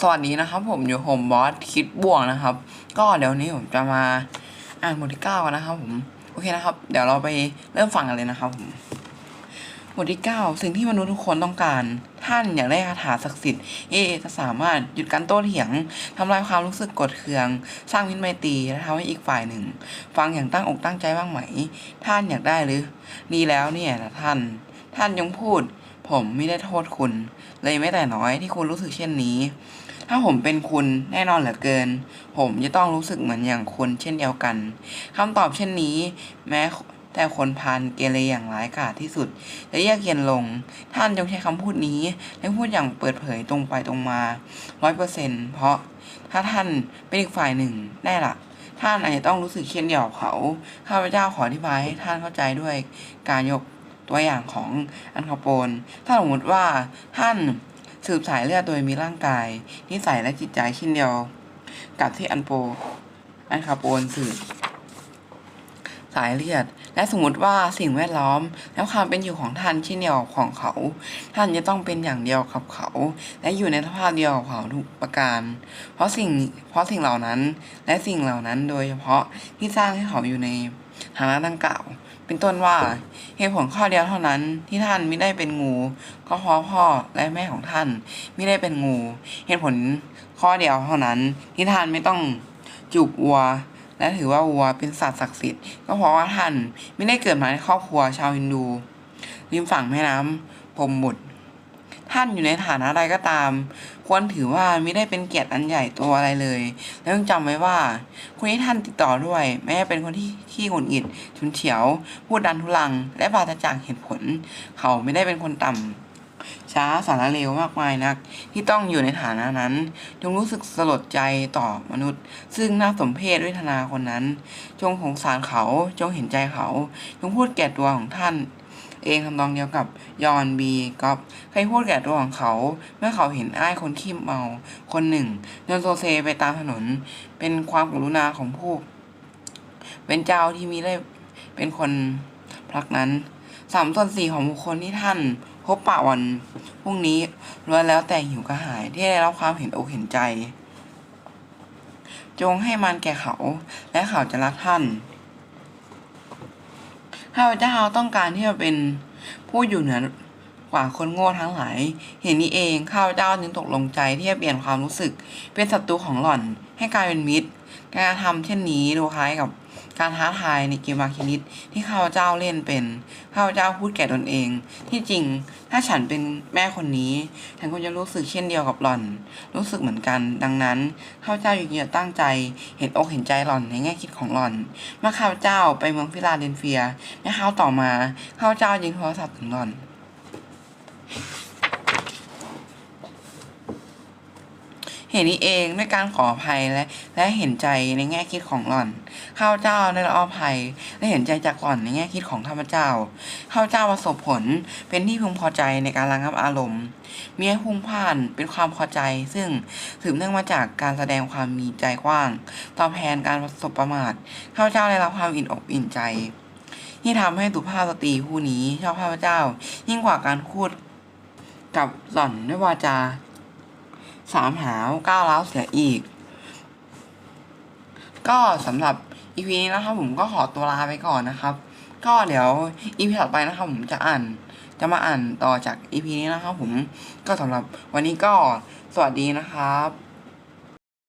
สวัสดีนะครับผมอยู่โฮมบอสคิดบ่วกนะครับ ก็เดี๋ยวนี้ผมจะมาอ่านบทที่เก้ากันนะครับผมโอเคนะครับ เดี๋ยวเราไปเริ่มฟังกันเลยนะครับผมบทที่เก้าสิ่งที่มนุษย์ทุกคนต้องการ ท่านอยากได้คาถาศักดิ์สิทธิ์เอจะสามารถหยุดการโต้เถียงทำลายความรู้สึกกดเคือง สร้างมิตรไมตรีและทำให้อีกฝ่ายหนึ่ง ฟังอย่างตั้งอกตั้งใจบ้างไหม ท่านอยากได้หรือ ดีแล้วเนี่ยนะท่าน ท่านยังพูด ผมไม่ได้โทษคุณ เลยไม่แต่น้อยที่คุณรู้สึกเช่นนี้ ถ้าผมเป็นคุณแน่นอนเหลือเกิน ผมจะต้องรู้สึกเหมือนอย่างคุณเช่นเดียวกันคำตอบเช่นนี้ แม้แต่คนพานเกเรอย่างร้ายกาจที่สุดจะเยือกเย็นลง ท่านจงใช้คำพูดนี้และพูดอย่างเปิดเผยตรงไปตรงมาร้อยเปอร์เซ็นเพราะถ้าท่านเป็นอีกฝ่ายหนึ่งแน่ละท่านอาจจะต้องรู้สึกเช่นเดียวกับเขา ข้าพเจ้าขออธิบายให้ท่านเข้าใจด้วยการยก ตัวอย่างของอันคาโปน ถ้าสมมติว่าท่านสืบสายเลือดโดยมีร่างกาย นิสัยและจิตใจเช่นเดียว กับที่อันโป อันคาโปนสืบสายเลือด และสมมติว่าสิ่งแวดล้อม และความเป็นอยู่ของท่านเช่นเดียวของเขา ท่านจะต้องเป็นอย่างเดียวกับเขา และอยู่ในสภาพเดียวกับเขาทุกประการ เพราะสิ่งเพราะสิ่งเหล่านั้น และสิ่งเหล่านั้นโดยเฉพาะที่สร้างให้เขาอยู่ในฐานะดังกล่าว เป็นต้นว่าเหตุผลข้อเดียวเท่านั้นที่ท่านไม่ได้เป็นงู ก็เพราะพ่อและแม่ของท่านไม่ได้เป็นงูเหตุผลข้อเดียวเท่านั้นที่ท่านไม่ต้องจูบวัว และถือว่าวัวเป็นสัตว์ศักดิ์สิทธิ์ก็เพราะว่าท่านไม่ได้เกิดมาในครอบครัวชาวฮินดู ริมฝั่งแม่น้ำพรหมบุตร ท่านอยู่ในฐานะใดก็ตาม ควรถือว่าไม่ได้เป็นเกียรติอันใหญ่โตัวอะไรเลย แล้วต้องจำไว้ว่าคนที่ท่านติดต่อด้วย แม้เป็นคนที่ขี้หงุดหงิดฉุนเฉียว พูดดันทุลัง และปราศจากเหตุผล เขาไม่ได้เป็นคนต่ำช้าสารเลวมากมายนัก ที่ต้องอยู่ในฐานะนั้น จงรู้สึกสลดใจต่อมนุษย์ ซึ่งน่าสมเพชเวทนาคนนั้น จงสงสารเขาจงเห็นใจเขา จงพูดแก่ตัวของท่าน เองทำนองเดียวกับยอนบีก๊อฟเคยพูดแก่ตัวของเขา เมื่อเขาเห็นอ้ายคนขี้เมาคนหนึ่งเดินโซเซไปตามถนน เป็นความกรุณาของผู้เป็นเจ้าที่มีได้เป็นคนพลักนั้นสามส่วนสี่ของบุคคลที่ท่านพบปะวันพรุ่งนี้ล้วนแล้วแต่หิวกระหายที่ได้รับความเห็นอกเห็นใจ จงให้มันแก่เขาและเขาจะรักท่าน ข้าพเจ้าต้องการที่จะเป็นผู้อยู่เหนือ กว่าคนโง่ทั้งหลาย เห็นนี้เองข้าพเจ้าจึงตกลงใจที่จะเปลี่ยนความรู้สึก เป็นศัตรูของหล่อนให้กลายเป็นมิตร การทำเช่นนี้ดูคล้ายกับการท้าทายในเกมมาคินิตที่ข้าพเจ้าเล่นเป็นข้าพเจ้าพูดแก่ตนเอง ที่จริงถ้าฉันเป็นแม่คนนี้ ฉันคงจะรู้สึกเช่นเดียวกับหล่อน รู้สึกเหมือนกัน ดังนั้นข้าพเจ้าอยู่เยียตั้งใจ เห็นอกเห็นใจหล่อนในแง่คิดของหล่อน เมื่อข้าพเจ้าไปเมืองฟิลาเดลเฟียในคราวต่อมาข้าพเจ้ายิงโทรศัพท์ถึงหล่อน เห็นนี้เองด้วยการขออภัยและและเห็นใจในแง่คิดของหล่อน ข้าพเจ้าได้รับอภัยและเห็นใจจากหล่อนในแง่คิดของข้าพเจ้า ข้าพเจ้าประสบผลเป็นที่พึงพอใจในการระงับอารมณ์มีให้พุ่งพ่านเป็นความพอใจ ซึ่งสืบเนื่องมาจากการแสดงความมีใจกว้าง ตอบแทนการประสบประมาท ข้าพเจ้าได้รับความอิ่นอกอิ่นใจ ที่ทำให้สุภาพสตรีผู้นี้ชอบข้าพเจ้า ยิ่งกว่าการพูดกับหล่อนด้วยวาจา สามหาวก้าวร้าวเสียอีก ก็สำหรับอีพีนี้นะครับผมก็ขอตัวลาไปก่อนนะครับ ก็เดี๋ยวอีพีถัดไปนะครับผมจะอ่านจะมาอ่านต่อจากอีพีนี้นะครับผมก็สำหรับวันนี้ก็สวัสดีนะครับ